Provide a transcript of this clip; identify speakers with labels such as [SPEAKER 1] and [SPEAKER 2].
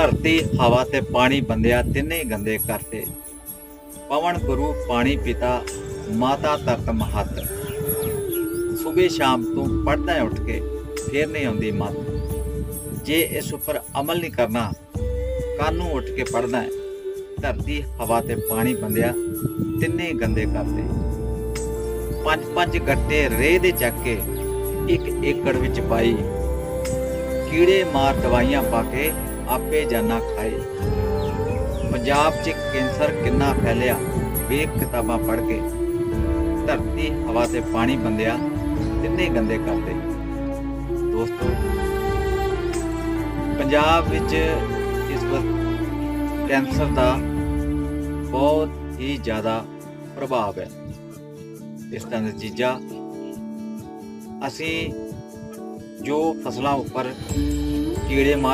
[SPEAKER 1] ਧਰਤੀ, ਹਵਾ ਤੇ ਪਾਣੀ ਬੰਦਿਆ ਤਿੰਨੇ ਗੰਦੇ ਕਰਤੇ ਪਵਨ ਗੁਰੂ, ਪਾਣੀ ਪਿਤਾ, ਮਾਤਾ ਤਰਤ ਮਹਤ। ਸਵੇਰ ਸ਼ਾਮ ਤੂੰ ਪੜਦਾ ਉੱਠ ਕੇ ਫੇਰ ਨਹੀਂ ਆਉਂਦੀ ਮਤ। ਜੇ ਇਸ ਉੱਪਰ ਅਮਲ ਨਹੀਂ ਕਰਨਾ ਕਾਨੂੰ ਉੱਠ ਕੇ ਪੜਦਾ ਹੈ। ਧਰਤੀ, ਹਵਾ ਤੇ ਪਾਣੀ ਬੰਦਿਆ ਤਿੰਨੇ ਗੰਦੇ ਕਰਦੇ ਪੰਜ ਪੰਜ ਗੱਟੇ ਰੇਹ ਦੇ ਚੱਕ ਕੇ ਇੱਕ ਏਕੜ ਵਿੱਚ ਪਾਈ। ਕੀੜੇ ਮਾਰ ਦਵਾਈਆਂ ਪਾ ਕੇ ਆਪੇ ਜਾਨਾ ਖਾਏ। ਪੰਜਾਬ 'ਚ ਕੈਂਸਰ ਕਿੰਨਾ ਫੈਲਿਆ, ਵੇਖ ਕਿਤਾਬਾਂ ਪੜ੍ਹ ਕੇ। ਧਰਤੀ, ਹਵਾ ਤੇ ਪਾਣੀ ਬੰਦਿਆ ਤਿੰਨੇ ਗੰਦੇ ਕਰਦੇ। ਦੋਸਤੋ, ਪੰਜਾਬ ਵਿੱਚ ਇਸ ਵਕਤ ਕੈਂਸਰ ਦਾ ਬਹੁਤ ਹੀ ਜ਼ਿਆਦਾ ਪ੍ਰਭਾਵ ਹੈ। ਇਸ ਦਾ ਨਤੀਜਾ ਅਸੀਂ ਜੋ ਫਸਲਾਂ ਉੱਪਰ ਕੀੜੇ ਮਾਰ